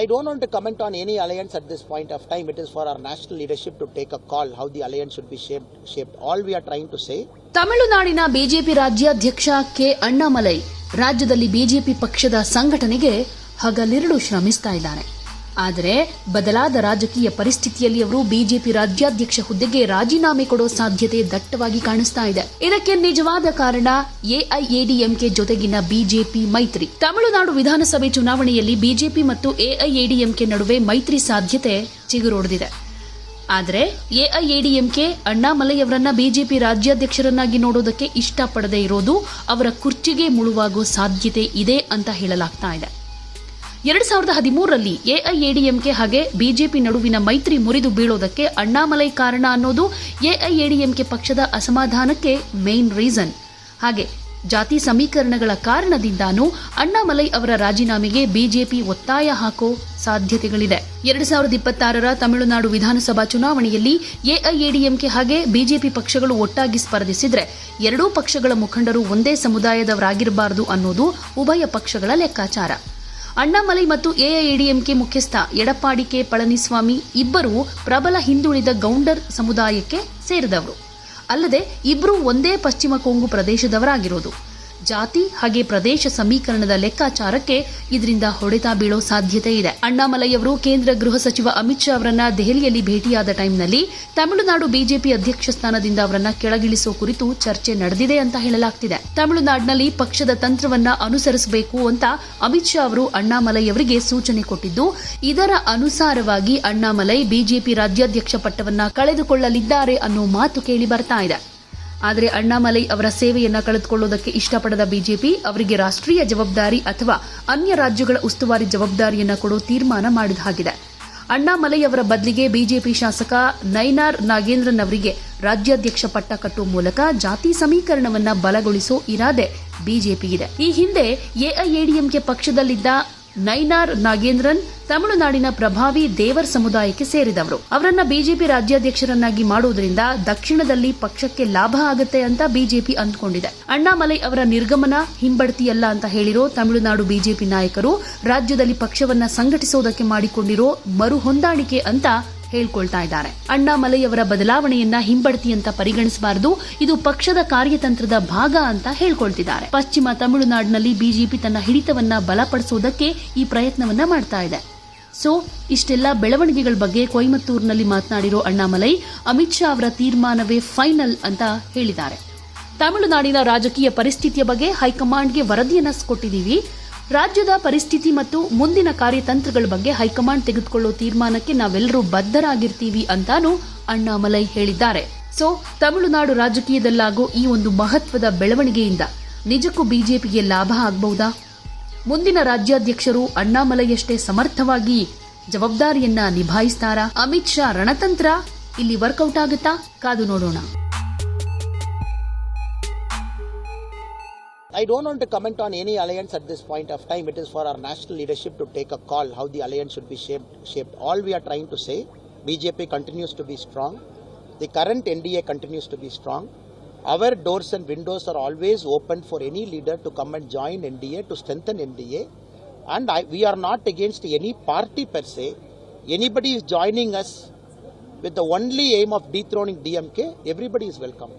I don't want to comment on any alliance at this point of time. It is for our national leadership to take a call how the alliance should be shaped. shaped. All we are trying to say ತಮಿಳುನಾಡಿನ BJP ರಾಜ್ಯಾಧ್ಯಕ್ಷ K Annamalai ರಾಜ್ಯದಲ್ಲಿ BJP ಪಕ್ಷದ ಸಂಘಟನೆಗೆ ಹಗಲಿರುಳು ಶ್ರಮಿಸ್ತಾ ಇದ್ದಾರೆ ಆದರೆ ಬದಲಾದ ರಾಜಕೀಯ ಪರಿಸ್ಥಿತಿಯಲ್ಲಿ ಅವರು ಬಿಜೆಪಿ ರಾಜ್ಯಾಧ್ಯಕ್ಷ ಹುದ್ದೆಗೆ ರಾಜೀನಾಮೆ ಕೊಡೋ ಸಾಧ್ಯತೆ ದಟ್ಟವಾಗಿ ಕಾಣಿಸ್ತಾ ಇದೆ. ಇದಕ್ಕೆ ನಿಜವಾದ ಕಾರಣ ಎಐಎಡಿಎಂಕೆ ಜೊತೆಗಿನ ಬಿಜೆಪಿ ಮೈತ್ರಿ. ತಮಿಳುನಾಡು ವಿಧಾನಸಭೆ ಚುನಾವಣೆಯಲ್ಲಿ ಬಿಜೆಪಿ ಮತ್ತು ಎಐಎಡಿಎಂಕೆ ನಡುವೆ ಮೈತ್ರಿ ಸಾಧ್ಯತೆ ಚಿಗುರೊಡೆದಿದೆ. ಆದರೆ ಎಐಎಡಿಎಂಕೆ ಅಣ್ಣಾಮಲೈಯವರನ್ನ ಬಿಜೆಪಿ ರಾಜ್ಯಾಧ್ಯಕ್ಷರನ್ನಾಗಿ ನೋಡೋದಕ್ಕೆ ಇಷ್ಟಪಡದೇ ಇರೋದು ಅವರ ಕುರ್ಚಿಗೆ ಮುಳುವಾಗೋ ಸಾಧ್ಯತೆ ಇದೆ ಅಂತ ಹೇಳಲಾಗ್ತಾ ಇದೆ. ಎರಡ್ ಸಾವಿರದ ಹದಿಮೂರರಲ್ಲಿ ಎಐಎಡಿಎಂಕೆ ಹಾಗೆ ಬಿಜೆಪಿ ನಡುವಿನ ಮೈತ್ರಿ ಮುರಿದು ಬೀಳೋದಕ್ಕೆ ಅಣ್ಣಾಮಲೈ ಕಾರಣ ಅನ್ನೋದು ಎಐಎಡಿಎಂಕೆ ಪಕ್ಷದ ಅಸಮಾಧಾನಕ್ಕೆ ಮೇನ್ ರೀಸನ್ ಹಾಗೆ ಜಾತಿ ಸಮೀಕರಣಗಳ ಕಾರಣದಿಂದಾನೂ ಅಣ್ಣಾಮಲೈ ಅವರ ರಾಜೀನಾಮೆಗೆ ಬಿಜೆಪಿ ಒತ್ತಾಯ ಹಾಕೋ ಸಾಧ್ಯತೆಗಳಿದೆ. ಎರಡು ಸಾವಿರದ ಇಪ್ಪತ್ತಾರರ ತಮಿಳುನಾಡು ವಿಧಾನಸಭಾ ಚುನಾವಣೆಯಲ್ಲಿ ಎಐಎಡಿಎಂಕೆ ಹಾಗೆ ಬಿಜೆಪಿ ಪಕ್ಷಗಳು ಒಟ್ಟಾಗಿ ಸ್ಪರ್ಧಿಸಿದ್ರೆ ಎರಡೂ ಪಕ್ಷಗಳ ಮುಖಂಡರು ಒಂದೇ ಸಮುದಾಯದವರಾಗಿರಬಾರದು ಅನ್ನೋದು ಉಭಯ ಪಕ್ಷಗಳ ಲೆಕ್ಕಾಚಾರ. ಅಣ್ಣಾಮಲೈ ಮತ್ತು ಎಐಎಡಿಎಂಕೆ ಮುಖ್ಯಸ್ಥ ಎಡಪ್ಪಾಡಿ ಕೆ ಪಳನಿಸ್ವಾಮಿ ಇಬ್ಬರೂ ಪ್ರಬಲ ಹಿಂದುಳಿದ ಗೌಂಡರ್ ಸಮುದಾಯಕ್ಕೆ ಸೇರಿದವರು. ಅಲ್ಲದೆ ಇಬ್ಬರೂ ಒಂದೇ ಪಶ್ಚಿಮ ಕೊಂಗು ಪ್ರದೇಶದವರಾಗಿರೋದು. ಜಾತಿ ಹಾಗೆ ಪ್ರದೇಶ ಸಮೀಕರಣದ ಲೆಕ್ಕಾಚಾರಕ್ಕೆ ಇದರಿಂದ ಹೊಡೆತ ಬೀಳೋ ಸಾಧ್ಯತೆ ಇದೆ. ಅಣ್ಣಾಮಲೈ ಅವರು ಕೇಂದ್ರ ಗೃಹ ಸಚಿವ ಅಮಿತ್ ಶಾ ಅವರನ್ನ ದೆಹಲಿಯಲ್ಲಿ ಭೇಟಿಯಾದ ಟೈಮ್ನಲ್ಲಿ ತಮಿಳುನಾಡು ಬಿಜೆಪಿ ಅಧ್ಯಕ್ಷ ಸ್ಥಾನದಿಂದ ಅವರನ್ನ ಕೆಳಗಿಳಿಸೋ ಕುರಿತು ಚರ್ಚೆ ನಡೆದಿದೆ ಅಂತ ಹೇಳಲಾಗ್ತಿದೆ. ತಮಿಳುನಾಡಿನಲ್ಲಿ ಪಕ್ಷದ ತಂತ್ರವನ್ನ ಅನುಸರಿಸಬೇಕು ಅಂತ ಅಮಿತ್ ಶಾ ಅವರು ಅಣ್ಣಾಮಲೈ ಅವರಿಗೆ ಸೂಚನೆ ಕೊಟ್ಟಿದ್ದು, ಇದರ ಅನುಸಾರವಾಗಿ ಅಣ್ಣಾಮಲೈ ಬಿಜೆಪಿ ರಾಜ್ಯಾಧ್ಯಕ್ಷ ಪಟ್ಟವನ್ನ ಕಳೆದುಕೊಳ್ಳಲಿದ್ದಾರೆ ಅನ್ನೋ ಮಾತು ಕೇಳಿ ಬರ್ತಾ ಇದೆ. ಆದರೆ ಅಣ್ಣಾಮಲೈ ಅವರ ಸೇವೆಯನ್ನ ಕಳೆದುಕೊಳ್ಳುವುದಕ್ಕೆ ಇಷ್ಟಪಡದ ಬಿಜೆಪಿ ಅವರಿಗೆ ರಾಷ್ಟ್ರೀಯ ಜವಾಬ್ದಾರಿ ಅಥವಾ ಅನ್ಯ ರಾಜ್ಯಗಳ ಉಸ್ತುವಾರಿ ಜವಾಬ್ದಾರಿಯನ್ನ ಕೊಡೋ ತೀರ್ಮಾನ ಮಾಡಿದ ಹಾಗಿದೆ. ಅಣ್ಣಾಮಲೈ ಅವರ ಬದಲಿಗೆ ಬಿಜೆಪಿ ಶಾಸಕ ನೈನಾರ್ ನಾಗೇಂದ್ರನ್ ಅವರಿಗೆ ರಾಜ್ಯಾಧ್ಯಕ್ಷ ಪಟ್ಟ ಕಟ್ಟುವ ಮೂಲಕ ಜಾತಿ ಸಮೀಕರಣವನ್ನ ಬಲಗೊಳಿಸೋ ಇರಾದೆ ಇದೆ ಈ ಹಿಂದೆ ಎಐಎಡಿಎಂಕೆ ಪಕ್ಷದಲ್ಲಿದ್ದ ನೈನಾರ್ ನಾಗೇಂದ್ರನ್ ತಮಿಳುನಾಡಿನ ಪ್ರಭಾವಿ ದೇವರ್ ಸಮುದಾಯಕ್ಕೆ ಸೇರಿದವರು. ಅವರನ್ನ ಬಿಜೆಪಿ ರಾಜ್ಯಾಧ್ಯಕ್ಷರನ್ನಾಗಿ ಮಾಡುವುದರಿಂದ ದಕ್ಷಿಣದಲ್ಲಿ ಪಕ್ಷಕ್ಕೆ ಲಾಭ ಆಗುತ್ತೆ ಅಂತ ಬಿಜೆಪಿ ಅಂದ್ಕೊಂಡಿದೆ. ಅಣ್ಣಾಮಲೈ ಅವರ ನಿರ್ಗಮನ ಹಿಂಬಡ್ತಿಯಲ್ಲ ಅಂತ ಹೇಳಿರೋ ತಮಿಳುನಾಡು ಬಿಜೆಪಿ ನಾಯಕರು ರಾಜ್ಯದಲ್ಲಿ ಪಕ್ಷವನ್ನ ಸಂಘಟಿಸೋದಕ್ಕೆ ಮಾಡಿಕೊಂಡಿರೋ ಮರು ಹೊಂದಾಣಿಕೆ ಅಂತ ಹೇಳ್ಕೊಳ್ತಾ ಇದ್ದಾರೆ. ಅಣ್ಣಾಮಲೈ ಅವರ ಬದಲಾವಣೆಯನ್ನ ಹಿಂಬಡ್ತಿ ಅಂತ ಪರಿಗಣಿಸಬಾರದು. ಇದು ಪಕ್ಷದ ಕಾರ್ಯತಂತ್ರದ ಭಾಗ ಅಂತ ಹೇಳ್ಕೊಳ್ತಿದ್ದಾರೆ. ಪಶ್ಚಿಮ ತಮಿಳುನಾಡಿನಲ್ಲಿ ಬಿಜೆಪಿ ತನ್ನ ಹಿಡಿತವನ್ನ ಬಲಪಡಿಸುವುದಕ್ಕೆ ಈ ಪ್ರಯತ್ನವನ್ನ ಮಾಡ್ತಾ ಇದೆ. ಸೊ, ಇಷ್ಟೆಲ್ಲ ಬೆಳವಣಿಗೆಗಳ ಬಗ್ಗೆ ಕೊಯಮತ್ತೂರಿನಲ್ಲಿ ಮಾತನಾಡಿರೋ ಅಣ್ಣಾಮಲೈ, ಅಮಿತ್ ಶಾ ಅವರ ತೀರ್ಮಾನವೇ ಫೈನಲ್ ಅಂತ ಹೇಳಿದ್ದಾರೆ. ತಮಿಳುನಾಡಿನ ರಾಜಕೀಯ ಪರಿಸ್ಥಿತಿಯ ಬಗ್ಗೆ ಹೈಕಮಾಂಡ್ಗೆ ವರದಿಯನ್ನ ಕೊಟ್ಟಿದ್ದೀವಿ. ರಾಜ್ಯದ ಪರಿಸ್ಥಿತಿ ಮತ್ತು ಮುಂದಿನ ಕಾರ್ಯತಂತ್ರಗಳ ಬಗ್ಗೆ ಹೈಕಮಾಂಡ್ ತೆಗೆದುಕೊಳ್ಳೋ ತೀರ್ಮಾನಕ್ಕೆ ನಾವೆಲ್ಲರೂ ಬದ್ಧರಾಗಿರ್ತೀವಿ ಅಂತಾನೂ ಅಣ್ಣಾಮಲೈ ಹೇಳಿದ್ದಾರೆ. ಸೊ, ತಮಿಳುನಾಡು ರಾಜಕೀಯದಲ್ಲಾಗೋ ಈ ಒಂದು ಮಹತ್ವದ ಬೆಳವಣಿಗೆಯಿಂದ ನಿಜಕ್ಕೂ ಬಿಜೆಪಿಗೆ ಲಾಭ ಆಗಬಹುದಾ? ಮುಂದಿನ ರಾಜ್ಯಾಧ್ಯಕ್ಷರು ಅಣ್ಣಾಮಲೈಯಷ್ಟೇ ಸಮರ್ಥವಾಗಿ ಜವಾಬ್ದಾರಿಯನ್ನ ನಿಭಾಯಿಸ್ತಾರಾ? ಅಮಿತ್ ಶಾ ರಣತಂತ್ರ ಇಲ್ಲಿ ವರ್ಕೌಟ್ ಆಗುತ್ತಾ? ಕಾದು ನೋಡೋಣ. I don't want to comment on any alliance at this point of time. It is for our national leadership to take a call how the alliance should be shaped. shaped. All we are trying to say, BJP continues to be strong. The current NDA continues to be strong. Our doors and windows are always open for any leader to come and join NDA to strengthen NDA. And I, we are not against any party per se. Anybody is joining us with the only aim of dethroning DMK, everybody is welcome.